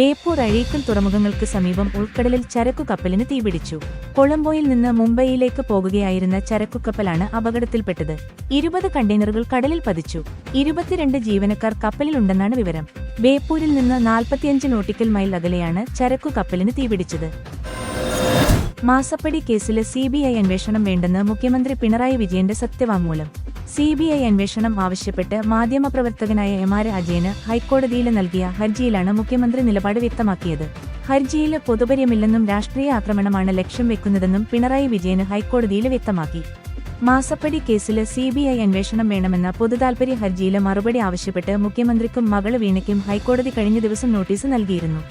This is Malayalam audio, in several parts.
ബേപ്പൂർ അഴീക്കൽ തുറമുഖങ്ങൾക്ക് സമീപം ഉൾക്കടലിൽ ചരക്കു കപ്പലിന് തീപിടിച്ചു. കൊളംബോയിൽ നിന്ന് മുംബൈയിലേക്ക് പോകുകയായിരുന്ന ചരക്കു കപ്പലാണ് അപകടത്തിൽപ്പെട്ടത്. ഇരുപത് കണ്ടെയ്നറുകൾ കടലിൽ പതിച്ചു. ഇരുപത്തിരണ്ട് ജീവനക്കാർ കപ്പലിലുണ്ടെന്നാണ് വിവരം. ബേപ്പൂരിൽ നിന്ന് നാൽപ്പത്തിയഞ്ച് നോട്ടിക്കൽ മൈൽ അകലെയാണ് ചരക്കു കപ്പലിന് തീപിടിച്ചത്. മാസപ്പടി കേസിലെ സി ബി ഐ അന്വേഷണം വേണ്ടെന്ന് മുഖ്യമന്ത്രി പിണറായി വിജയന്റെ സത്യവാങ്മൂലം. സി ബി ഐ അന്വേഷണം ആവശ്യപ്പെട്ട് മാധ്യമപ്രവർത്തകനായ എം ആർ അജയന് ഹൈക്കോടതിയിൽ നൽകിയ ഹർജിയിലാണ് മുഖ്യമന്ത്രി നിലപാട് വ്യക്തമാക്കിയത്. ഹർജിയിൽ പൊതുപര്യമില്ലെന്നും രാഷ്ട്രീയ ആക്രമണമാണ് ലക്ഷ്യം വെക്കുന്നതെന്നും പിണറായി വിജയന് ഹൈക്കോടതിയിൽ വ്യക്തമാക്കി. മാസപ്പടി കേസിൽ സി ബി ഐ അന്വേഷണം വേണമെന്ന പൊതുതാൽപര്യ ഹർജിയിൽ മറുപടി ആവശ്യപ്പെട്ട് മുഖ്യമന്ത്രിക്കും മകൾ വീണയ്ക്കും ഹൈക്കോടതി കഴിഞ്ഞ ദിവസം നോട്ടീസ് നൽകിയിരുന്നു.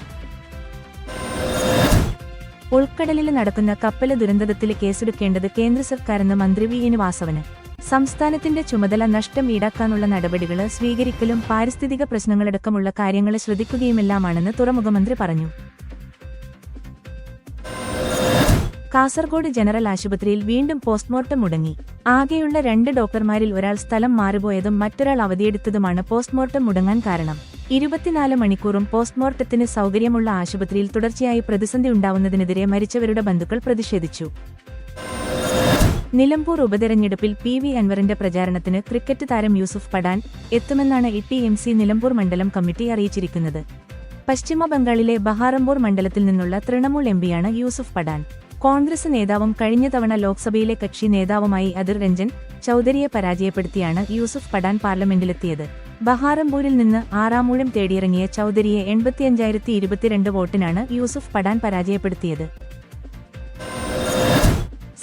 ഉൾക്കടലിൽ നടക്കുന്ന കപ്പൽ ദുരന്തത്തിൽ കേസെടുക്കേണ്ടത് കേന്ദ്ര സർക്കാരെന്ന് മന്ത്രി വി. വാസവന്. സംസ്ഥാനത്തിന്റെ ചുമതല നഷ്ടം ഈടാക്കാനുള്ള നടപടികൾ സ്വീകരിക്കലും പാരിസ്ഥിതിക പ്രശ്നങ്ങളടക്കമുള്ള കാര്യങ്ങൾ ശ്രദ്ധിക്കുകയുമെല്ലാമാണെന്ന് തുറമുഖമന്ത്രി പറഞ്ഞു. കാസർഗോഡ് ജനറൽ ആശുപത്രിയിൽ വീണ്ടും പോസ്റ്റ്മോർട്ടം മുടങ്ങി. ആകെയുള്ള രണ്ട് ഡോക്ടർമാരിൽ ഒരാൾ സ്ഥലം മാറിപ്പോയതും മറ്റൊരാൾ അവധിയെടുത്തതുമാണ് പോസ്റ്റ്മോർട്ടം മുടങ്ങാൻ കാരണം. ഇരുപത്തിനാല് മണിക്കൂറും പോസ്റ്റ്മോർട്ടത്തിന് സൗകര്യമുള്ള ആശുപത്രിയിൽ തുടർച്ചയായി പ്രതിസന്ധി ഉണ്ടാവുന്നതിനെതിരെ മരിച്ചവരുടെ ബന്ധുക്കൾ പ്രതിഷേധിച്ചു. നിലമ്പൂർ ഉപതെരഞ്ഞെടുപ്പിൽ പി വി അൻവറിന്റെ പ്രചാരണത്തിന് ക്രിക്കറ്റ് താരം യൂസുഫ് പടാൻ എത്തുമെന്നാണ് E T M C Nilambur മണ്ഡലം കമ്മിറ്റി അറിയിച്ചിരിക്കുന്നത്. പശ്ചിമ ബംഗാളിലെ ബഹാറംപൂർ മണ്ഡലത്തിൽ നിന്നുള്ള തൃണമൂൽ എംപിയാണ് യൂസുഫ് പടാൻ. കോൺഗ്രസ് നേതാവും കഴിഞ്ഞ തവണ ലോക്സഭയിലെ കക്ഷി നേതാവുമായി അതിർ രഞ്ജൻ ചൌധരിയെ പരാജയപ്പെടുത്തിയാണ് യൂസുഫ് പടാൻ പാർലമെന്റിലെത്തിയത്. ബഹാറംപൂരിൽ നിന്ന് ആറാമൂഴം തേടിയിറങ്ങിയ ചൌധരിയെ എൺപത്തിയഞ്ചായിരത്തി ഇരുപത്തിരണ്ട് വോട്ടിനാണ് യൂസുഫ് പഠാൻ പരാജയപ്പെടുത്തിയത്.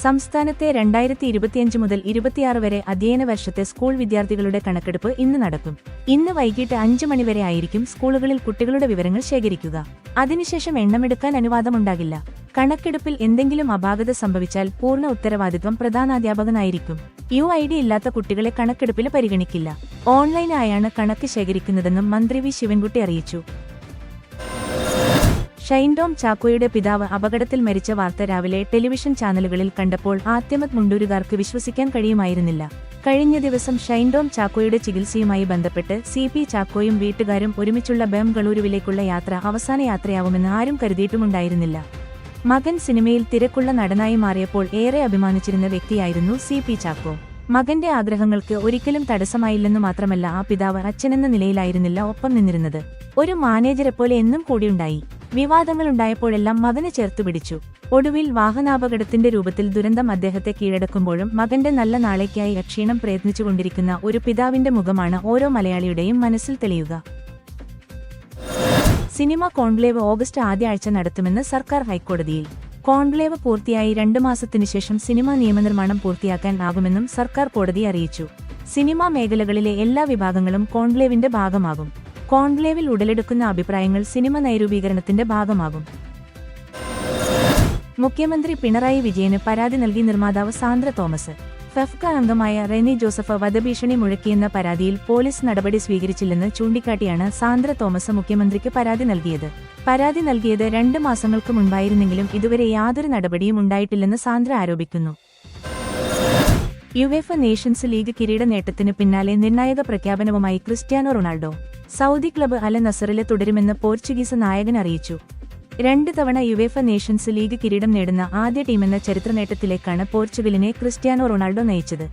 സംസ്ഥാനത്തെ രണ്ടായിരത്തി ഇരുപത്തിയഞ്ച് മുതൽ ഇരുപത്തിയാറ് വരെ അധ്യയന വർഷത്തെ സ്കൂൾ വിദ്യാർത്ഥികളുടെ കണക്കെടുപ്പ് ഇന്ന് നടക്കും. ഇന്ന് വൈകിട്ട് അഞ്ച് മണിവരെ ആയിരിക്കും സ്കൂളുകളിൽ കുട്ടികളുടെ വിവരങ്ങൾ ശേഖരിക്കുക. അതിനുശേഷം എണ്ണമെടുക്കാൻ അനുവാദമുണ്ടാകില്ല. കണക്കെടുപ്പിൽ എന്തെങ്കിലും അപാകത സംഭവിച്ചാൽ പൂർണ ഉത്തരവാദിത്വം പ്രധാനാധ്യാപകനായിരിക്കും. യു ഐ ഡി ഇല്ലാത്ത കുട്ടികളെ കണക്കെടുപ്പിൽ പരിഗണിക്കില്ല. ഓൺലൈനായാണ് കണക്ക് ശേഖരിക്കുന്നതെന്നും മന്ത്രി വി. ശിവൻകുട്ടി അറിയിച്ചു. ഷൈൻഡോം ചാക്കോയുടെ പിതാവ് അപകടത്തിൽ മരിച്ച വാർത്ത രാവിലെ ടെലിവിഷൻ ചാനലുകളിൽ കണ്ടപ്പോൾ ആത്യമത് മുണ്ടൂരുകാർക്ക് വിശ്വസിക്കാൻ കഴിയുമായിരുന്നില്ല. കഴിഞ്ഞ ദിവസം ഷൈൻഡോം ചാക്കോയുടെ ചികിത്സയുമായി ബന്ധപ്പെട്ട് സി പി ചാക്കോയും വീട്ടുകാരും ഒരുമിച്ചുള്ള ബംഗളൂരുവിലേക്കുള്ള യാത്ര അവസാന യാത്രയാവുമെന്ന് ആരും കരുതിയിട്ടുമുണ്ടായിരുന്നില്ല. മകൻ സിനിമയിൽ തിരക്കുള്ള നടനായി മാറിയപ്പോൾ ഏറെ അഭിമാനിച്ചിരുന്ന വ്യക്തിയായിരുന്നു സി പി ചാക്കോ. മകന്റെ ആഗ്രഹങ്ങൾക്ക് ഒരിക്കലും തടസ്സമായില്ലെന്നു മാത്രമല്ല ആ പിതാവ് അച്ഛനെന്ന നിലയിലായിരുന്നില്ല ഒപ്പം നിന്നിരുന്നത്. ഒരു മാനേജരെപ്പോലെ എന്നും കൂടിയുണ്ടായി. വിവാദങ്ങളുണ്ടായപ്പോഴെല്ലാം മകനെ ചേർത്തു പിടിച്ചു. ഒടുവിൽ വാഹനാപകടത്തിന്റെ രൂപത്തിൽ ദുരന്തം അദ്ദേഹത്തെ കീഴടക്കുമ്പോഴും മകന്റെ നല്ല നാളേക്കായി രക്ഷീണം പ്രയത്നിച്ചുകൊണ്ടിരിക്കുന്ന ഒരു പിതാവിന്റെ മുഖമാണ് ഓരോ മലയാളിയുടെയും മനസ്സിൽ തെളിയുക. സിനിമ കോൺക്ലേവ് ഓഗസ്റ്റ് ആദ്യ ആഴ്ച നടത്തുമെന്ന് സർക്കാർ ഹൈക്കോടതിയിൽ. കോൺക്ലേവ് പൂർത്തിയായി രണ്ടു മാസത്തിനുശേഷം സിനിമ നിയമനിർമ്മാണം പൂർത്തിയാക്കാൻ ആകുമെന്നും സർക്കാർ കോടതി അറിയിച്ചു. സിനിമാ മേഖലകളിലെ എല്ലാ വിഭാഗങ്ങളും കോൺക്ലേവിന്റെ ഭാഗമാകും. കോൺക്ലേവിൽ ഉടലെടുക്കുന്ന അഭിപ്രായങ്ങൾ സിനിമ നൈരൂപീകരണത്തിന്റെ ഭാഗമാകും. മുഖ്യമന്ത്രി പിണറായി വിജയന് പരാതി നൽകി നിർമ്മാതാവ് സാന്ദ്ര തോമസ്. ഫെഫ്ക അംഗമായ റെനി ജോസഫ് വധഭീഷണി മുഴക്കിയെന്ന പരാതിയിൽ പോലീസ് നടപടി സ്വീകരിച്ചില്ലെന്ന് ചൂണ്ടിക്കാട്ടിയാണ് സാന്ദ്ര തോമസ് മുഖ്യമന്ത്രിക്ക് പരാതി നൽകിയത്. പരാതി നൽകിയത് രണ്ട് മാസങ്ങൾക്ക് മുൻപായിരുന്നെങ്കിലും ഇതുവരെ യാതൊരു നടപടിയും ഉണ്ടായിട്ടില്ലെന്ന് സാന്ദ്ര ആരോപിക്കുന്നു. യുവേഫ നേഷൻസ് ലീഗ് കിരീട നേട്ടത്തിന് പിന്നാലെ നിർണായക പ്രഖ്യാപനവുമായി Cristiano Ronaldo Saudi club Al നസറിലെ തുടരുമെന്ന് പോർച്ചുഗീസ് നായകൻ അറിയിച്ചു. രണ്ട് തവണ യുവേഫ നേഷൻസ് ലീഗ് കിരീടം നേടുന്ന ആദ്യ ടീമെന്ന ചരിത്ര നേട്ടത്തിലേക്കാണ് പോർച്ചുഗലിനെ ക്രിസ്ത്യാനോ റൊണാൾഡോ നയിച്ചത്.